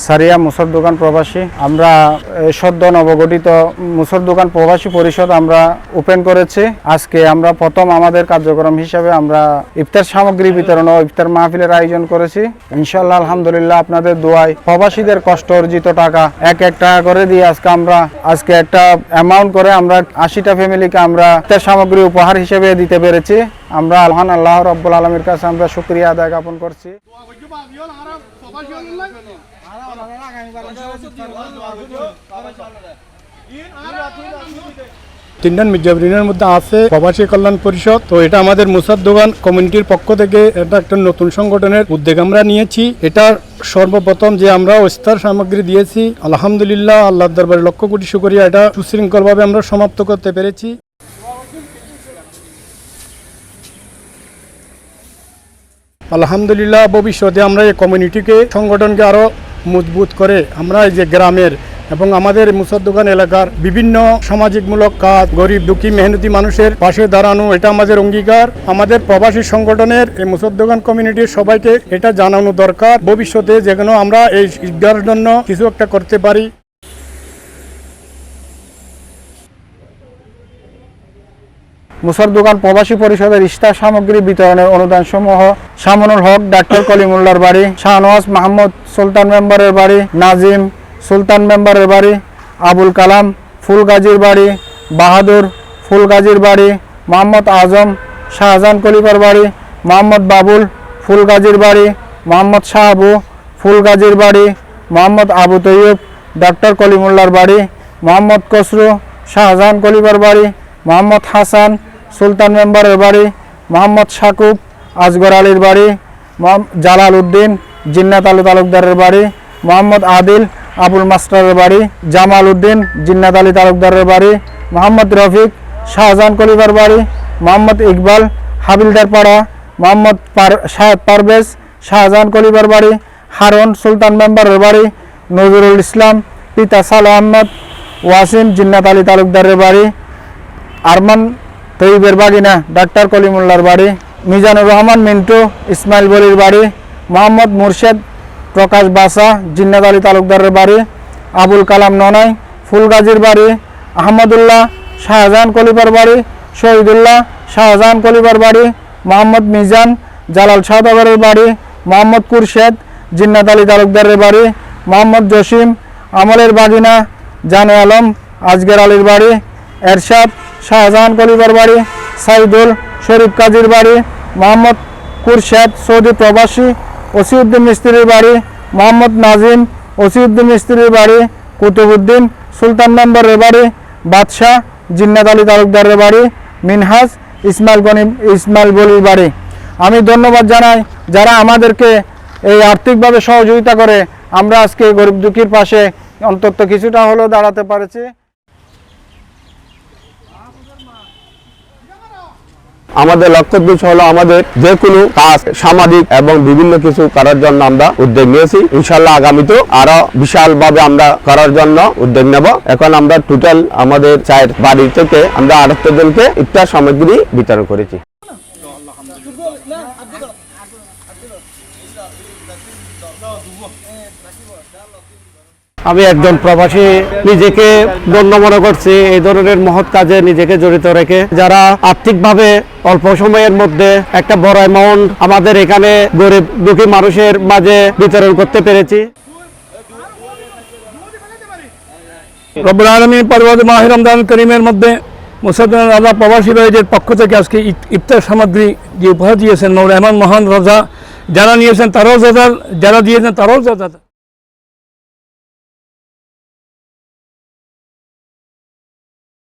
সারিয়া মুসর দোকান প্রবাসী। আমরা সদ্য নবগঠিত মুসর দোকান প্রবাসী পরিষদ আমরা ওপেন করেছি। আজকে আমরা প্রথম আমাদের কার্যক্রম হিসাবে আমরা ইফতার সামগ্রী বিতরণ ও ইফতার মাহফিলের আয়োজন করেছি। ইনশাল্লাহ আলহামদুলিল্লাহ আপনাদের দোয়ায় প্রবাসীদের কষ্ট অর্জিত টাকা এক এক টাকা করে দিয়ে আজকে আমরা, আজকে একটা অ্যামাউন্ট করে আমরা আশিটা ফ্যামিলিকে আমরা ইফতার সামগ্রী উপহার হিসেবে দিতে পেরেছি। আমরা আলহান আল্লাহ রব্বুল আলমীর কাছে আমরা শুক্রিয়া আদায় জ্ঞাপন করছি। তিনজন মির্জাবরিনের মধ্যে আছে প্রবাসী কল্যাণ পরিষদ। তো এটা আমাদের মুসাদ দোকান কমিউনিটির পক্ষ থেকে এটা একটা নতুন সংগঠনের উদ্যোগ আমরা নিয়েছি। এটা সর্বপ্রথম যে আমরা ইস্তার সামগ্রী দিয়েছি, আলহামদুলিল্লাহ আল্লাহ দরবারে লক্ষ কোটি শুকরিয়া। এটা সুশৃঙ্খলভাবে আমরা সমাপ্ত করতে পেরেছি। আলহামদুলিল্লাহ, ভবিষ্যতে আমরা এই কমিউনিটিকে, সংগঠনকে আরও মজবুত করে আমরা এই যে গ্রামের এবং আমাদের মুসাদ দোকান এলাকার বিভিন্ন সামাজিকমূলক কাজ, গরিব দুঃখী মেহনতি মানুষের পাশে দাঁড়ানো, এটা আমাদের অঙ্গীকার। আমাদের প্রবাসী সংগঠনের এই মুসাদ দোকান কমিউনিটির সবাইকে এটা জানানো দরকার। ভবিষ্যতে যেন আমরা এই ঈদগার জন্য কিছু একটা করতে পারি। মুসর দোকান প্রবাসী পরিষদের ইস্তার সামগ্রী বিতরণের অনুদান সমূহ শামনুল হক, ডাক্তার কলিমুল্লার বাড়ি, শাহনওয়াজ মাহমুদ সুলতান মেম্বারের বাড়ি, নাজিম, সুলতান মেম্বারের বাড়ি, আবুল কালাম, ফুলগাজীর বাড়ি, বাহাদুর, ফুলগাজীর বাড়ি, মোহাম্মদ আজম, শাহজাহান কলিপার বাড়ি, মোহাম্মদ বাবুল, ফুলগাজীর বাড়ি, মোহাম্মদ শাহাবু ফুলগাজীর বাড়ি, মোহাম্মদ আবু তৈয়ব ডক্টর কলিমুল্লার বাড়ি, মোহাম্মদ কসরু শাহজাহান কলিপার বাড়ি, মোহাম্মদ হাসান, সুলতান মেম্বারের বাড়ি, মোহাম্মদ সাকুব আজগর আলীর বাড়ি জালাল উদ্দিন জিন্নাত আলী তালুকদারের বাড়ি, মোহাম্মদ আদিল আবুল মাস্টারের বাড়ি, জামাল উদ্দিন জিন্নাত আলী তালুকদারের বাড়ি, মোহাম্মদ রফিক শাহজাহান কলিবার বাড়ি, মোহাম্মদ ইকবাল হাবিলদার পাড়া, মোহাম্মদ শাহেদ পারভেজ শাহজাহান কলিবার বাড়ি, হারুন সুলতান মেম্বারের বাড়ি, নজরুল ইসলাম পিতা সাল আহমদ, ওয়াসিম জিন্নাত আলী তালুকদারের বাড়ি, আরমান তৈবের বাগিনা ডাক্তার কলিমুল্লার বাড়ি, মিজানুর রহমান মিন্টু ইসমাইল বলির বাড়ি মোহাম্মদ মুর্শেদ, প্রকাশ বাসা জিন্নাদ আলী তালুকদারের বাড়ি, আবুল কালাম ননাই, ফুলগাজীর বাড়ি, আহমদুল্লাহ শাহজাহান কলিবার বাড়ি, শহীদুল্লাহ শাহজাহান কলিবার বাড়ি, মোহাম্মদ মিজান জালাল শাহদাগরের বাড়ি, মোহাম্মদ কুরশেদ, জিন্নাত আলী তালুকদারের বাড়ি, মোহাম্মদ জসিম, আমলের বাগিনা, জানে আলম, আজগের আলীর বাড়ি, এরশাদ শাহজাহান কলিবার বাড়ি, সাইদুল শরীফ কাজীর বাড়ি, মোহাম্মদ কুরশেদ সৌদি প্রবাসী ওসিউদ্দিন মিস্ত্রির বাড়ি, মোহাম্মদ নাজিম ওসিউদ্দিন মিস্ত্রির বাড়ি কুতুবুদ্দিন সুলতান মেম্বারের বাড়ি, বাদশাহ জিন্নাত আলী তালুকদারের বাড়ি, মিনহাজ ইসমাইল গনি ইসমাইল বলির বাড়ি। আমি ধন্যবাদ জানাই যারা আমাদেরকে এই আর্থিকভাবে সহযোগিতা করে আমরা আজকে গরিব দুঃখীর পাশে অন্তত কিছুটা হলেও দাঁড়াতে পারেছি। আমাদের লক্ষ্য উদ্দেশ্য হলো আমাদের যে কোনো কাজ সামাজিক এবং বিভিন্ন কিছু করার জন্য আমরা উদ্যোগ নিয়েছি। ইনশাল্লাহ আগামীতেও আরও বিশাল ভাবে আমরা করার জন্য উদ্যোগ নেব। এখন আমরা টোটাল আমাদের চায়ের বাড়ি থেকে আমরা আড়ত্ত জনকে ইফতার সামগ্রী বিতরণ করেছি। আমি একজন প্রবাসী, নিজেকে গণ্য মনে করছি, এই ধরনের মহৎ কাজে নিজেকে জড়িত রেখে। যারা আর্থিকভাবে অল্প সময়ের মধ্যে একটা বড় অ্যামাউন্ট আমাদের এখানে গরিব, দুঃখী মানুষের মাঝে বিতরণ করতে পেরেছি। রব্বুল আলমী পরবর্ত মাহ রমজান করিমের মধ্যে মুসাদ্দিন রাজা প্রবাসী পক্ষ থেকে আজকে ইফ- ইফতার সামগ্রী যে উপহার দিয়েছেন নৌর রহমান মহান রাজা, যারা নিয়েছেন তারাও যাদার যারা দিয়েছেন তারাও যাদার